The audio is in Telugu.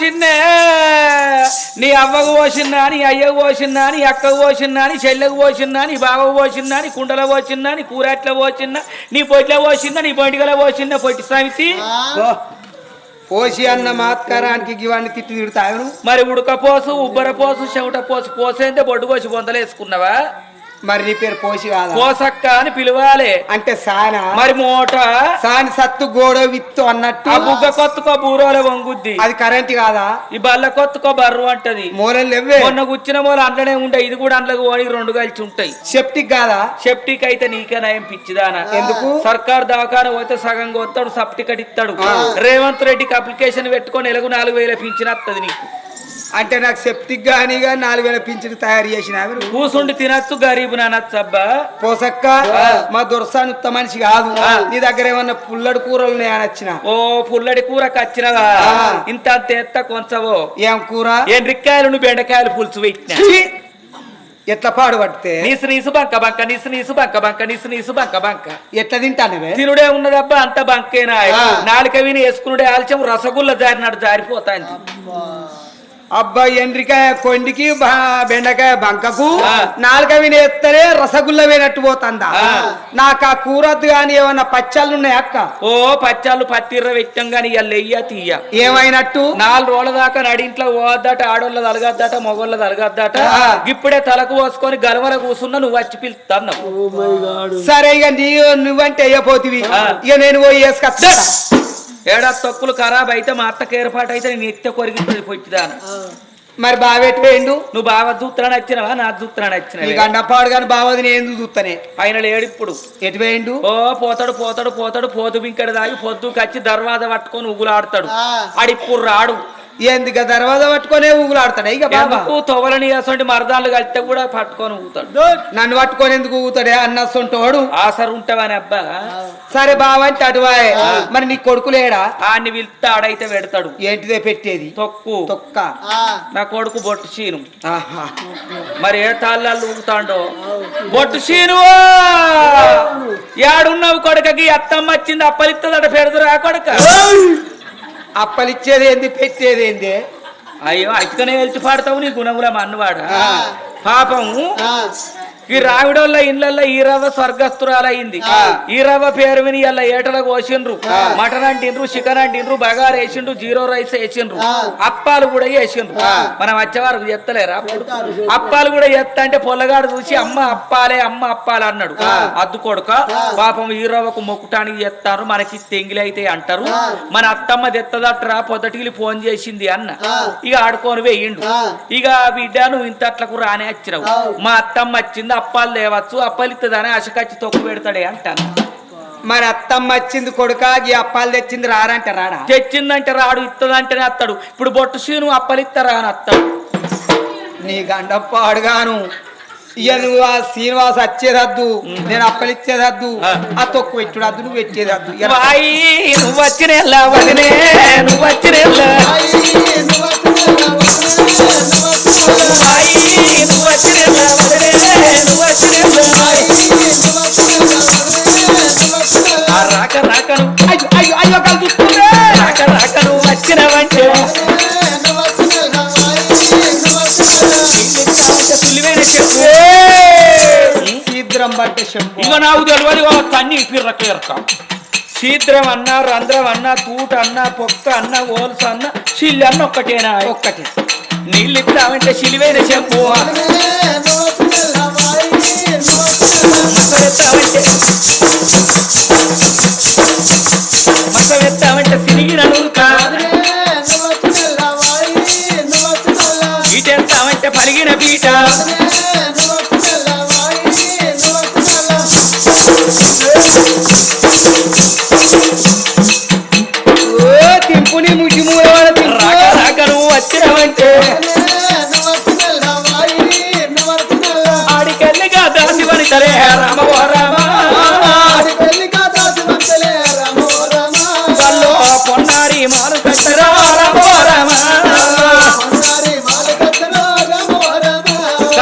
పోసిందే నీ అవ్వకు పోసిందా నీ అయ్యకు పోసిందా నీ అక్కకు పోసిందా నీ చెల్లెకు పోసిందా నీ బావకు పోసిందా నీ కుండలో పోసిందా నీ కూరట్లో పోసిందా నీ పొట్టిలో పోసిందా నీ బొంటిగలో పోసిందా పొట్టి సమితి పోసి అన్న మాత్కారానికి ఇవన్నీ తిట్టి తిడతాను మరి ఉడకపోసు ఉబ్బర పోసు చెమట పోసు పోసేందే బొడ్డు కోసి బొందలేసుకున్నావా మరి నీ పేరు పోసి కాదా? పోసక్క అని పిలవాలి. అంటే సానా? మరి మోట? సాని సత్తు గోడ విత్తు అన్నట్టు. ఆ బుగ్గ కొత్తుకో బూరోల వంగుద్ది. అది కరెంట్ కాదా? ఈ బల్ల కొత్తుకో బర్రు అంటది. మూలలు లేవే మొన్న కూర్చిన మూల అండ్లనే ఉంటాయి ఇది కూడా అండ్లకు పోని రెండు కలిసి ఉంటాయి. సెప్టిక్ కాదా? సెప్టిక్ అయితే నీకే నయం పిచ్చిదానా. ఎందుకు? సర్కార్ దవాఖాన పోతే సగం కొత్తాడు సబ్ టికెట్ ఇస్తాడు రేవంత్ రెడ్డికి అప్లికేషన్ పెట్టుకొని ఎలుగు నాలుగు వేల పింఛన్ వస్తుంది నీకు. అంటే నాకు సెప్టిక్ గానిగా నాలుగు వేల పింఛన్ తయారు చేసిన కూసుండి తినచ్చు గరీబు నానచ్చు అబ్బా. పోసక్క మా దొరసాని ఉత్త మనిషి కాదు. నీ దగ్గర ఏమన్నా పుల్లడి కూరలు నేను వచ్చిన? ఓ పుల్లడి కూర కచ్చినవా. ఇంత అంత ఎత్త కొంచవో. ఏం కూర? ఏం రిక్కాయలు బెండకాయలు పులుసు పెట్టిన! ఎట్లా పాడు పడితే? నీసు నీసు బంక బంక నీసు నీసు బంక బంక నీసు నీసు బంక బంక. ఎట్లా తింటానవే తినుడే ఉన్నదబ్బా అంత బంకేనా. నాలుక విని వేసుకునుడే ఆలస్యం రసగుల్ల జారినాడు జారిపోతాంది. అబ్బా ఎండ్రికాయ కొండికి బా- బెండకాయ బంకకు. నాలుక వినేస్తేనే రసగుల్ల వేనట్టు పోతుందా. నాకు ఆ కూరద్దు గాని ఏమన్నా పచ్చళ్ళు ఉన్నాయి అక్క? ఓ పచ్చాలు పత్తిర్ర వెచ్చం గాని ఇయ్య లెయ్య తీయ ఏమైనట్టు? నాలుగు రోజుల దాకా నడింట్లో పోవద్దట ఆడోళ్ళ తలగద్దట మొగోళ్ళ తలగద్దట. ఇప్పుడే తలకు పోసుకొని గలవల కూసున్నా నువ్వు వచ్చి పిలుస్తున్నావు సరే ఇక నీ నువ్వంటే అయ్యపోతివి. ఇక నేను పోయి వేసుకొస్తా ఏడా తొక్కులు ఖరాబ్ అయితే మా అత్తకి ఏర్పాటు అయితే నేను ఎత్తే కొరిగి పొచ్చిదాను మరి బావెట్టు వేయండు నువ్వు బాగా చూస్తున్నాను వచ్చినవా? నా చూస్తున్నాను నీ వచ్చినవా గండపాడు గాని బావది నేను చూస్తానే ఆయన లేడు ఇప్పుడు. ఎటు వేయండు ఓ పోతాడు పోతాడు పోతాడు పోతు బింకడి దాగి పొద్దు కచ్చి దర్వాజ పట్టుకొని ఉగులాడతాడు. ఆడిప్పుడు రాడు. ఎందుకు దర్వాజా పట్టుకొనే ఊగులాడతాడు? ఇక బాబా. ఎందుకు తొవలని అసలు మరదాలు కలిస్తే కూడా పట్టుకొని ఊగుతాడు? నన్ను పట్టుకొని ఎందుకు ఊగుతాడే? అన్న సొంటోడు ఆసరు ఉంటావని అబ్బా. సరే బావ అంటే అటువాయే మరి నీ కొడుకు లేడా? ఆడిని పిలిస్తే ఆడైతే పెడతాడు. ఏంటిదే పెట్టేది? తొక్కు. తొక్క. నా కొడుకు బొట్టు చీను. ఆహా. మరి ఏ తాళ్ళాలు ఊగుతాండో? బొట్టు చీను! యాడున్నావు కొడుకకి? అత్తమ్మ వచ్చింది అప్పలిస్తుందట పెడదురా కొడుక. అప్పలిచ్చేది ఏంది పెట్టేది ఏంది? అయ్యో అటుకనే వెళ్చి పాడతావు నీ గుణముల మన్నవాడ? పాపము ఈ రావిడోళ్ళ ఇళ్ళల్లో ఈ రవ్వ స్వర్గస్తురాలయ్యింది ఈ రవ్వ పేరు విని ఇలా ఏటలకు కోసిండ్రు మటన్ అంటిండ్రు చికెన్ అంటిండ్రు బగారు వేసిండ్రు జీరో రైస్ వేసిండ్రు. అప్పాలు కూడా వేసిండ్రు. మనం వచ్చేవారు ఎత్తలేరా? అప్పాలు కూడా ఎత్త అంటే పొల్లగాడు చూసి అమ్మ అప్పాలే అమ్మ అప్పాలే అన్నాడు. అద్దు కొడుక పాపం ఈ రవ్వకు మొక్కుటానికి చెప్తారు మనకి తెంగిలి అయితే అంటారు. మన అత్తమ్మ తెత్తదట్రా పొద్దటికి ఫోన్ చేసింది అన్న. ఇక ఆడుకొని వేయిండు ఇక బిడ్డ నువ్వు ఇంత అట్లకు రానే వచ్చినావు. మా అత్తమ్మ వచ్చింది అప్పాలు తేవచ్చు అప్పాలు ఇస్తుందని అశకచ్చి తొక్కు పెడతాడే అంటాను. మరి అత్తమ్మ వచ్చింది కొడుక ఈ అప్పాలు తెచ్చింది రారంటే రాడా? తెచ్చిందంటే రాడు ఇత్తదంటేనే అత్తాడు. ఇప్పుడు బొట్టు సీను అప్పలు ఇస్తారా అని అత్తాడు. నీ గండప్పాడుగాను ఇక నువ్వు ఆ శ్రీనివాస్ వచ్చేదద్దు నేను అప్పలిచ్చేదద్దు ఆ. ఆ తొక్కు పెట్టుడద్దు నువ్వు పెట్టేదద్దు నువ్వు వచ్చిన నువ్వు వచ్చిన రాక రాకను అయ్యో అయ్యో అయ్యో కలుగుతుందే రాక రాకను ఇక నాకు తెలియదు తన్ని కీరక శీద్రం అన్న రంధ్రం అన్న తూట అన్న పొక్క అన్న ఓల్స్ అన్న చిల్లి అన్న ఒక్కటేనా? ఒక్కటి. నీళ్ళు ఇస్తామంటే సిలివైన చెప్పు సిరిగిన నూరుక బీటెత్తామంటే పలిగిన బీట. ఓ తింపుని ముసి మూలవాడ రాక రాక నువ్వు వచ్చినవంటే.